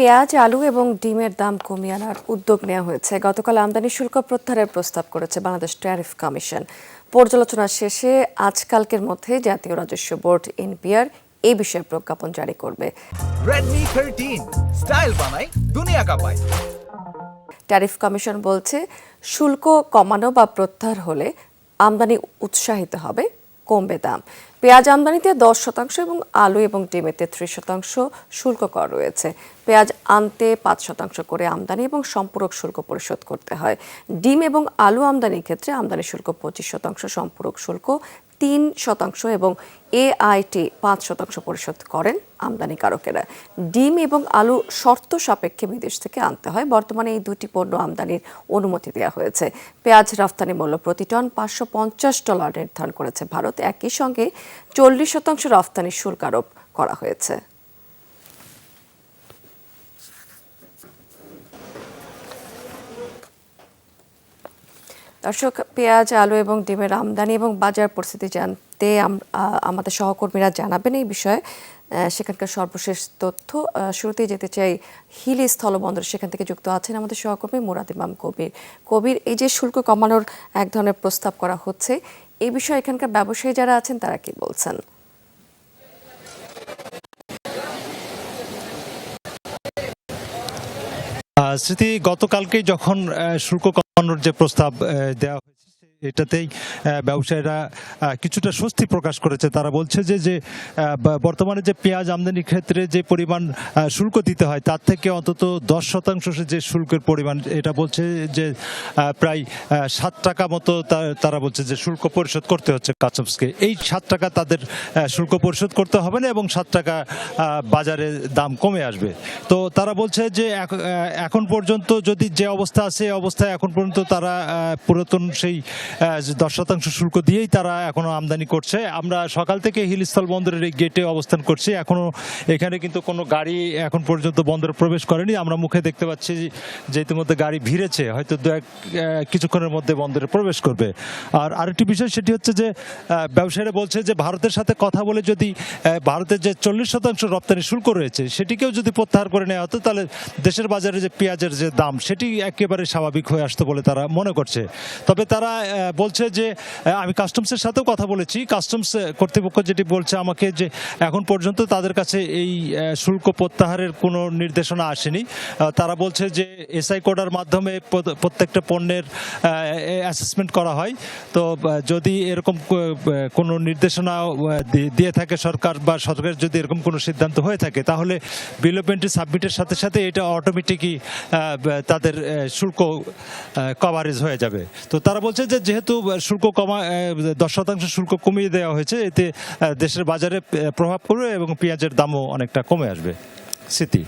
পেঁয়াজ আলু এবং ডিমের দাম কমিয়ে আনার উদ্যোগ নেওয়া হয়েছে। গতকাল আমদানি শুল্ক প্রত্যাহারের প্রস্তাব করেছে বাংলাদেশ ট্যারিফ কমিশন। পর্যালোচনা শেষে আজকালকের মধ্যে জাতীয় রাজস্ব বোর্ড এনপিআর এই বিষয়ে প্রজ্ঞাপন জারি করবে। Redmi 13 স্টাইল বানাই দুনিয়া কাঁপায়। ট্যারিফ কমিশন বলছে শুল্ক কমানো বা প্রত্যাহার হলে আমদানি উৎসাহিত হবে কমবে দাম। পেঁয়াজ আমদানিতে দশ শতাংশ এবং আলু এবং ডিমেতে ত্রিশ শতাংশ শুল্ক কর রয়েছে। পেঁয়াজ আনতে পাঁচ শতাংশ করে আমদানি এবং সম্পূরক শুল্ক পরিশোধ করতে হয়। ডিম এবং আলু আমদানির ক্ষেত্রে আমদানি শুল্ক পঁচিশ শতাংশ, সম্পূরক শুল্ক তিন শতাংশ এবং এআইটি পাঁচ শতাংশ পরিশোধ করেন আমদানিকারকেরা ডিম এবং আলু শর্ত সাপেক্ষে বিদেশ থেকে আনতে হয়। বর্তমানে এই দুটি পণ্য আমদানির অনুমতি দেওয়া হয়েছে। পেঁয়াজ রফতানি মূল্য প্রতি টন পাঁচশো পঞ্চাশ ডলার নির্ধারণ করেছে ভারত। একই সঙ্গে চল্লিশ শতাংশ রফতানি শুল্ক আরোপ করা হয়েছে। দর্শক, পেঁয়াজ, আলু এবং ডিমের আমদানি এবং বাজার পরিস্থিতি জানতে আমাদের সহকর্মীরা জানাবেন এই বিষয়ে। সেখানকার সর্বশেষ তথ্য শুরুতেই যেতে চাই হিলি স্থলবন্দর, সেখান থেকে যুক্ত আছেন আমাদের সহকর্মী মুরাদ ইমাম কবির। কবির, এই যে শুল্ক কমানোর এক ধরনের প্রস্তাব করা হচ্ছে, এই বিষয়ে এখানকার ব্যবসায়ী যারা আছেন, তারা কি বলছেন? স্মৃতি গতকালকেই যখন শুল্ক কমানোর যে প্রস্তাব দেওয়া হয়েছে এটাতেই ব্যবসায়ীরা কিছুটা স্বস্তি প্রকাশ করেছে। তারা বলছে যে যে বর্তমানে যে পেঁয়াজ আমদানির ক্ষেত্রে যে পরিমাণ শুল্ক দিতে হয়, তার থেকে অন্তত দশ শতাংশ যে শুল্কের পরিমাণ, এটা বলছে যে প্রায় সাত টাকা মতো তারা বলছে যে শুল্ক পরিশোধ করতে হচ্ছে কাস্টমসকে এই সাত টাকা তাদের শুল্ক পরিশোধ করতে হবে না এবং সাত টাকা বাজারে দাম কমে আসবে। তো তারা বলছে যে, এখ- এখন পর্যন্ত যদি যে অবস্থা আছে অবস্থায় এখন পর্যন্ত তারা পুরাতন সেই দশ শতাংশ শুল্ক দিয়েই তারা এখনও আমদানি করছে। আমরা সকাল থেকে হিলস্থল বন্দরের এই গেটে অবস্থান করছি। এখনও এখানে কিন্তু কোনো গাড়ি এখন পর্যন্ত বন্দরে প্রবেশ করেনি। আমরা মুখে দেখতে পাচ্ছি যে ইতিমধ্যে গাড়ি ভিড়েছে। হয়তো দু এক কিছুক্ষণের মধ্যে বন্দরে প্রবেশ করবে। আর আরেকটি বিষয় সেটি হচ্ছে যে ব্যবসায়ীরা বলছে যে, ভারতের সাথে কথা বলে যদি ভারতের যে চল্লিশ শতাংশ রপ্তানি শুল্ক রয়েছে, সেটিকেও যদি প্রত্যাহার করে নেওয়া হতো, তাহলে দেশের বাজারে যে পেঁয়াজের যে দাম, সেটি একেবারে স্বাভাবিক হয়ে আসতো বলে তারা মনে করছে। তবে তারা বলছে যে আমি কাস্টমসের সাথেও কথা বলেছি। কাস্টমস কর্তৃপক্ষ যেটি বলছে আমাকে যে, এখন পর্যন্ত তাদের কাছে এই শুল্ক প্রত্যাহারের কোনো নির্দেশনা আসেনি। তারা বলছে যে এসআই কোডার মাধ্যমে প্রত্যেকটা পণ্যের অ্যাসেসমেন্ট করা হয়। তো যদি এরকম কোনো নির্দেশনা দিয়ে থাকে সরকার বা সরকারের যদি এরকম কোনো সিদ্ধান্ত হয়ে থাকে, তাহলে বিল অফ সাবমিটের সাথে সাথে এটা অটোমেটিকই তাদের শুল্ক কভারেজ হয়ে যাবে। তো তারা বলছে যে যেহেতু শুল্ক কমা দশ শতাংশ শুল্ক কমিয়ে দেওয়া হয়েছে, এতে দেশের বাজারে প্রভাব পড়বে এবং পেঁয়াজের দামও অনেকটা কমে আসবে। স্মৃতি।